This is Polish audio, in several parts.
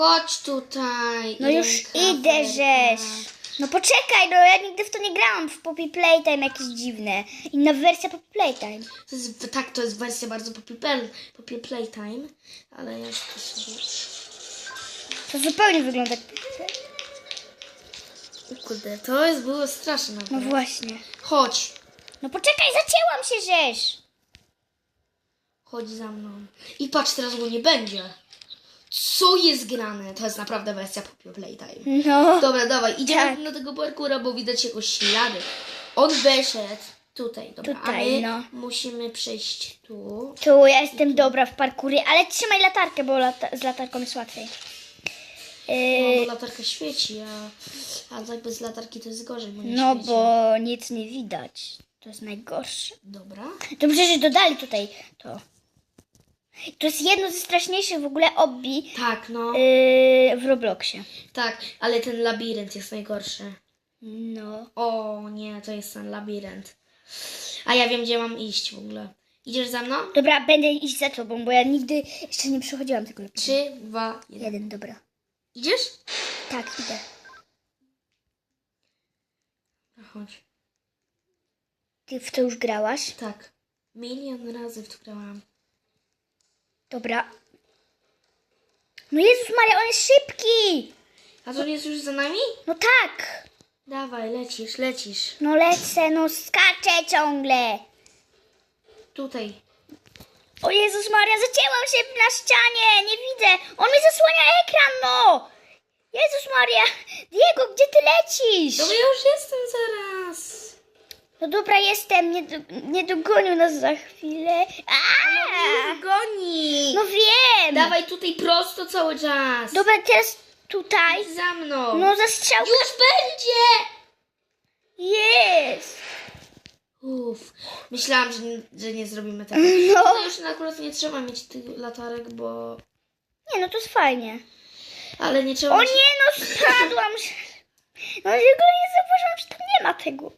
chodź tutaj. No już idę, żeś. No poczekaj, no ja nigdy w to nie grałam. W Poppy Playtime jakieś dziwne. Inna wersja Poppy Playtime. To jest, tak, to jest wersja bardzo Poppy, Poppy Playtime, ale ja też... To zupełnie wygląda jak Kurde, to jest było straszne. No właśnie. Chodź, No poczekaj, zacięłam się, żeś. chodź za mną. I patrz, teraz go nie będzie. Co jest grane? To jest naprawdę wersja Poppy Playtime. No. Dobra, dawaj, idziemy Tak. na tego parkura, bo widać jego ślady. On weszedł tutaj, dobra, Tutaj, a my no. musimy przejść tu. Tu ja jestem dobra w parkurie, ale trzymaj latarkę, bo lata z latarką jest łatwiej. No, Yy, bo latarka świeci, a, a tak bez latarki to jest gorzej, bo nie no świeci. bo nic nie widać. To jest najgorsze. Dobra. Dobrze, że dodali tutaj to. To jest jedno ze straszniejszych w ogóle obbi Tak, no. yy, w Robloxie. Tak, ale ten labirynt jest najgorszy. No. O nie, to jest ten labirynt. A ja wiem, gdzie mam iść w ogóle. Idziesz za mną? Dobra, będę iść za tobą, bo ja nigdy jeszcze nie przechodziłam tego lepiej. Trzy, dwa, jeden. Jeden, dobra. Idziesz? Tak, idę. No Chodź. Ty w to już grałaś? Tak. Milion razy w to grałam. Dobra. No Jezus Maria, on jest szybki! A to jest już za nami? No tak! Dawaj, lecisz, lecisz. No lecę, no skaczę ciągle. Tutaj. O Jezus Maria, zacięłam się na ścianie, nie widzę. On mi zasłania ekran, no! Jezus Maria, Diego, gdzie ty lecisz? No ja już jestem zaraz. No dobra, jestem, nie, do, nie dogonił nas za chwilę. A! Goni. No wiem! Dawaj tutaj prosto cały czas. Dobra, teraz tutaj. Za mną. No zastrzał. Już będzie. Jest! Uff. Myślałam, że nie, że nie zrobimy tego. No. No już akurat nie trzeba mieć tych latarek, bo... Nie, no to jest fajnie. Ale nie trzeba O mieć... nie, no spadłam. No w ogóle nie zauważyłam, że tam nie ma tego.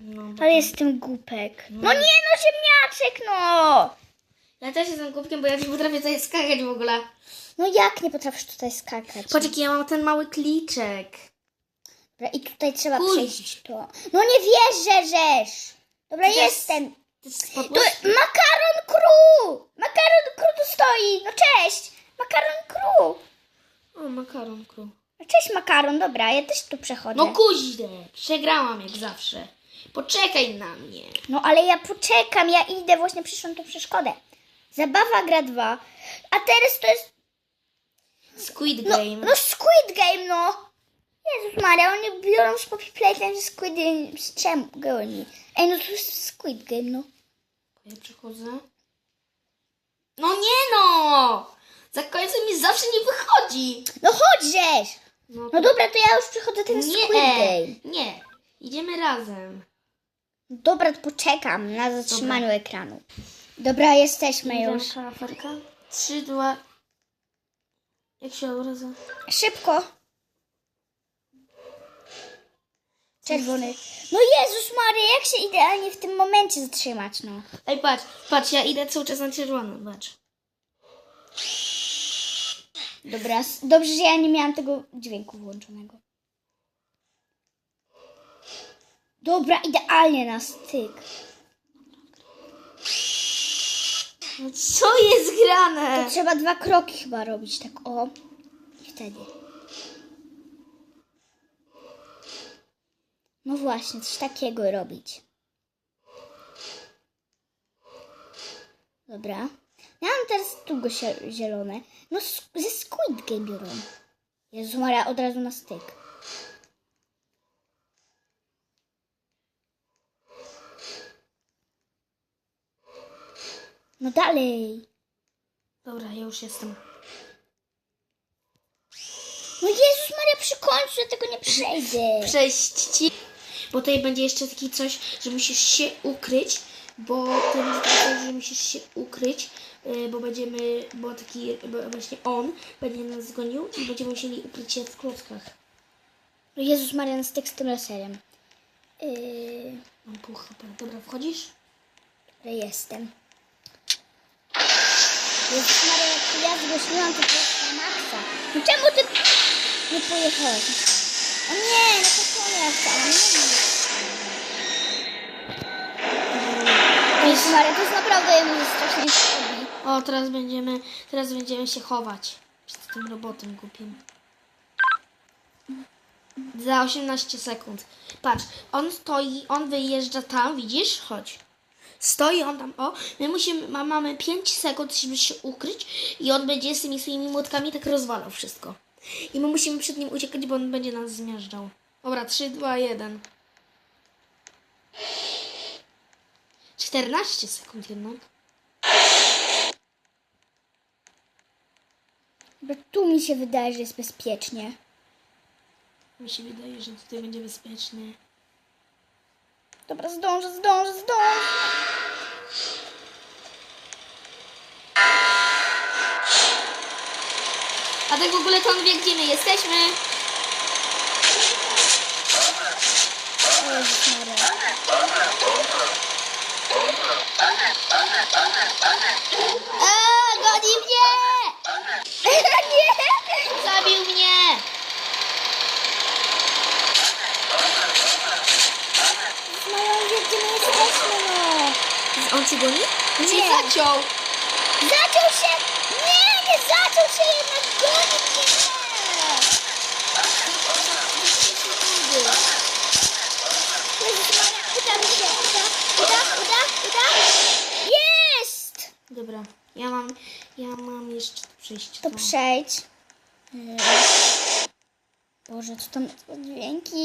No, bo... Ale jestem głupek. No nie, no ziemniaczek, no! Ja też jestem głupkiem, bo ja nie potrafię tutaj skakać w ogóle. No jak nie potrafisz tutaj skakać? Jaki ja mam ten mały kliczek. Dobra, i tutaj trzeba Kuj. przejść to. No nie wierzę, żeż! Dobra, Ty jestem. Spadłeś? makaron crew! Makaron crew tu stoi! No cześć! Makaron crew! O, makaron kru. No cześć makaron, dobra, ja też tu przechodzę. No kuźle, przegrałam jak zawsze. Poczekaj na mnie. No ale ja poczekam, ja idę, właśnie przyszłam tu przeszkodę. Zabawa gra 2. A teraz to jest. Squid No, Game. no Squid Game, no! Jezus Maria, oni biorą z Poppy Playtime ze Squid Game. Z czemu oni? Ej, no to jest Squid Game, no. Ja przechodzę. No nie no! Za końcem mi zawsze nie wychodzi. No chodź, żeś! No, No dobra, to ja już przechodzę ten nie, Squid Game. nie. Idziemy razem. Dobra, poczekam na zatrzymaniu ekranu. Dobra, jesteśmy już. Aferka. Trzy, dwa... Jak się odradza? Szybko. Czerwony. No Jezus Maria, jak się idealnie w tym momencie zatrzymać, no. Ej, patrz, patrz, ja idę cały czas na czerwono, patrz. Dobra, dobrze, że ja nie miałam tego dźwięku włączonego. Dobra, idealnie na styk. No co jest grane? To trzeba dwa kroki chyba robić, tak o. I wtedy. No właśnie, coś takiego robić. Dobra. Ja mam teraz tu go sie- zielone. No ze Squid Game biorą. Jezu Maria, od razu na styk. No dalej. Dobra, ja już jestem. No Jezus Maria, przy końcu ja tego nie przejdę. Przejść ci. Bo tutaj będzie jeszcze taki coś, że musisz się ukryć, bo to jest taki że musisz się ukryć, y, bo będziemy, bo taki, bo właśnie on będzie nas zgonił i będziemy musieli ukryć się w klockach. No Jezus Maria, styk z tym laserem. Yy, Mam pół HP. Dobra, wchodzisz? jestem. Maria, jak ja zgłosiłam to na maksa. nie pojechałeś. O nie, no to co ja chciałam. Nie. Maria, to jest naprawdę jest strasznie. O, teraz będziemy, teraz będziemy się chować przed tym robotem głupim. Za 18 sekund. Patrz, on stoi, on wyjeżdża tam, widzisz? Chodź. Stoi on tam, o, my musimy, ma, mamy 5 sekund, żeby się ukryć i on będzie z tymi swoimi młotkami tak rozwalał wszystko. I my musimy przed nim uciekać, bo on będzie nas zmiażdżał. Dobra, 3, 2, 1. 14 sekund jednak. Bo tu mi się wydaje, że jest bezpiecznie. Mi się wydaje, że tutaj będzie bezpiecznie. Dobra, zdążę, zdążę, zdążę. A tak w ogóle to on wie, gdzie my jesteśmy. A, goni mnie! nie! Zabił mnie! Mają wie, gdzie my jesteśmy, no. On ci goni? On cię Nie. zaciął. Zaciął się! Nie, nie zaciął się, jednak goni uda uda, uda, uda. Jest! Dobra, ja mam, ja mam jeszcze przejść. To przejdź. Boże, co tam dźwięki?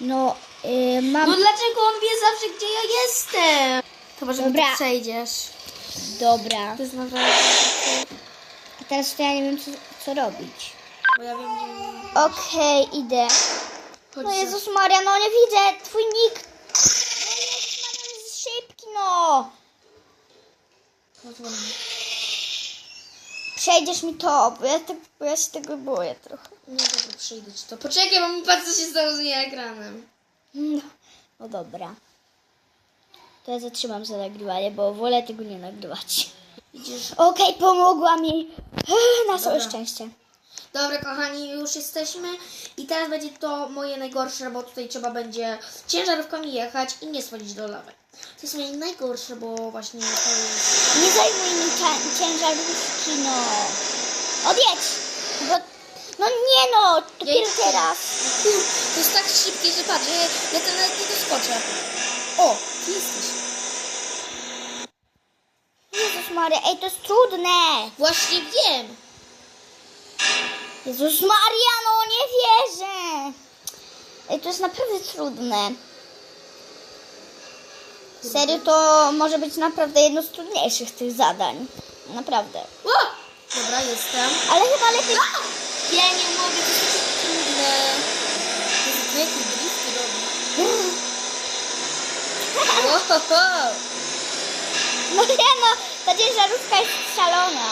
No, y, mam... No dlaczego on wie zawsze, gdzie ja jestem? To może Dobra. Przejdziesz. Dobra. To jest naprawdę... A teraz to ja nie wiem, co, co robić. Bo ja wiem, że... Okej, idę. Chodź No Jezus Maria, no nie widzę. Twój nick. No Jezus Maria, jest szybki, no. mną. Przejdziesz mi to, bo ja, te, bo ja się tego boję trochę. No dobra, przyjdę ci to. Poczekaj, mi patrz, co się stało z moim ekranem. No, no dobra. To ja zatrzymam za nagrywanie, bo wolę tego nie nagrywać. Widzisz? Okej, pomogła mi. Na całe szczęście. Dobra, kochani, już jesteśmy i teraz będzie to moje najgorsze, bo tutaj trzeba będzie ciężarówkami jechać i nie schodzić do lawy. To jest moje najgorsze, bo właśnie to jest... Nie zajmuj mi ciężarówki, no. Odjedź! Bo, no nie no, dopiero Jedź. teraz. To jest tak szybkie, że patrz, ja, ja to nawet nie doskoczę. O, ty jesteś. Jezus Maria, ej, to jest trudne. Właśnie wiem. Jezus Maria, no nie wierzę. Ej, to jest naprawdę trudne. Serio, to może być naprawdę jedno z trudniejszych tych zadań. Naprawdę. O! Dobra, jestem. Ale chyba lepiej... Ja nie mogę, to jest takie trudne. To jest drifty robi. Ohoho. No nie no, ta ciężarówka jest szalona.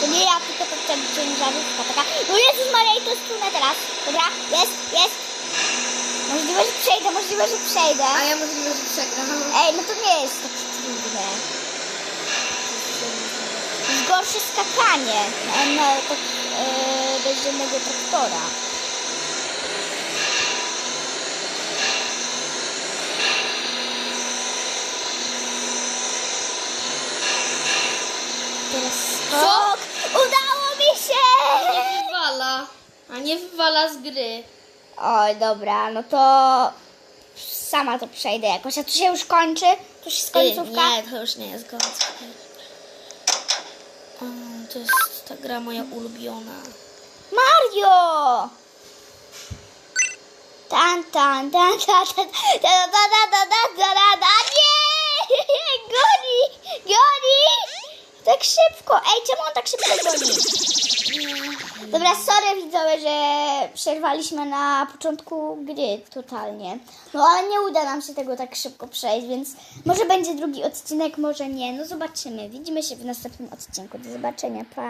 To nie ja, tylko to ta ciężarówka taka. No Jezus Maria, i to jest trudne teraz. Dobra, jest, jest. Możliwe, że przejdę, możliwe, że przejdę. A ja możliwe, że przegram. Ej, no to nie jest takie trudne. Gorsze skakanie na, na tak, e, bez żadnego traktora. Teraz skok. Udało mi się! Nie wywala. A nie wywala z gry. Oj, dobra, no to sama to przejdę jakoś. A to się już kończy? To już jest końcówka? Nie, to już nie jest końcówka. To jest ta gra moja ulubiona. Mario! Tan, tan, tan, tan, tan, tan, tan, tan, tan, tan, tan, tan, tan, Nie! Szybko! Ej, czemu on tak szybko goni? Dobra, sorry widzowie, że przerwaliśmy na początku gry totalnie. No ale nie uda nam się tego tak szybko przejść, więc może będzie drugi odcinek, może nie. No zobaczymy. Widzimy się w następnym odcinku. Do zobaczenia. Pa!